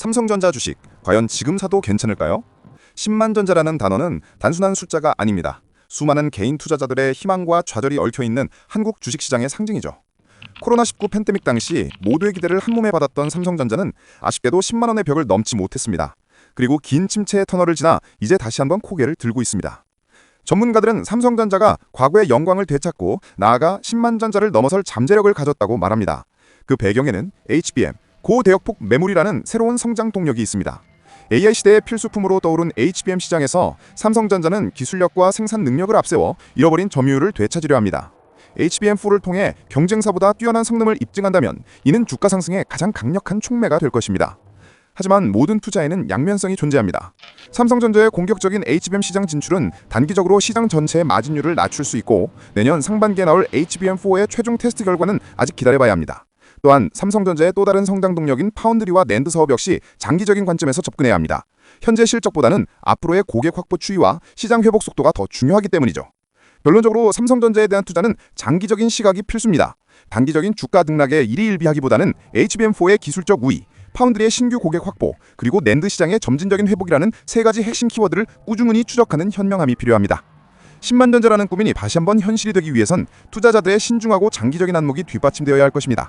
삼성전자 주식 과연 지금 사도 괜찮을까요? 10만 전자라는 단어는 단순한 숫자가 아닙니다. 수많은 개인 투자자들의 희망과 좌절이 얽혀 있는 한국 주식 시장의 상징이죠. 코로나19 팬데믹 당시 모두의 기대를 한몸에 받았던 삼성전자는 아쉽게도 10만 원의 벽을 넘지 못했습니다. 그리고 긴 침체의 터널을 지나 이제 다시 한번 고개를 들고 있습니다. 전문가들은 삼성전자가 과거의 영광을 되찾고 나아가 10만 전자를 넘어설 잠재력을 가졌다고 말합니다. 그 배경에는 HBM, 고대역폭 메모리라는 새로운 성장 동력이 있습니다. AI 시대의 필수품으로 떠오른 HBM 시장에서 삼성전자는 기술력과 생산 능력을 앞세워 잃어버린 점유율을 되찾으려 합니다. HBM4를 통해 경쟁사보다 뛰어난 성능을 입증한다면 이는 주가 상승의 가장 강력한 촉매가 될 것입니다. 하지만 모든 투자에는 양면성이 존재합니다. 삼성전자의 공격적인 HBM 시장 진출은 단기적으로 시장 전체의 마진율을 낮출 수 있고 내년 상반기에 나올 HBM4의 최종 테스트 결과는 아직 기다려봐야 합니다. 또한 삼성전자의 또 다른 성장 동력인 파운드리와 낸드 사업 역시 장기적인 관점에서 접근해야 합니다. 현재 실적보다는 앞으로의 고객 확보 추이와 시장 회복 속도가 더 중요하기 때문이죠. 결론적으로 삼성전자에 대한 투자는 장기적인 시각이 필수입니다. 단기적인 주가 등락에 일희일비하기보다는 HBM4의 기술적 우위, 파운드리의 신규 고객 확보, 그리고 낸드 시장의 점진적인 회복이라는 세 가지 핵심 키워드를 꾸준히 추적하는 현명함이 필요합니다. 10만 전자라는 꿈이 다시 한번 현실이 되기 위해선 투자자들의 신중하고 장기적인 안목이 뒷받침되어야 할 것입니다.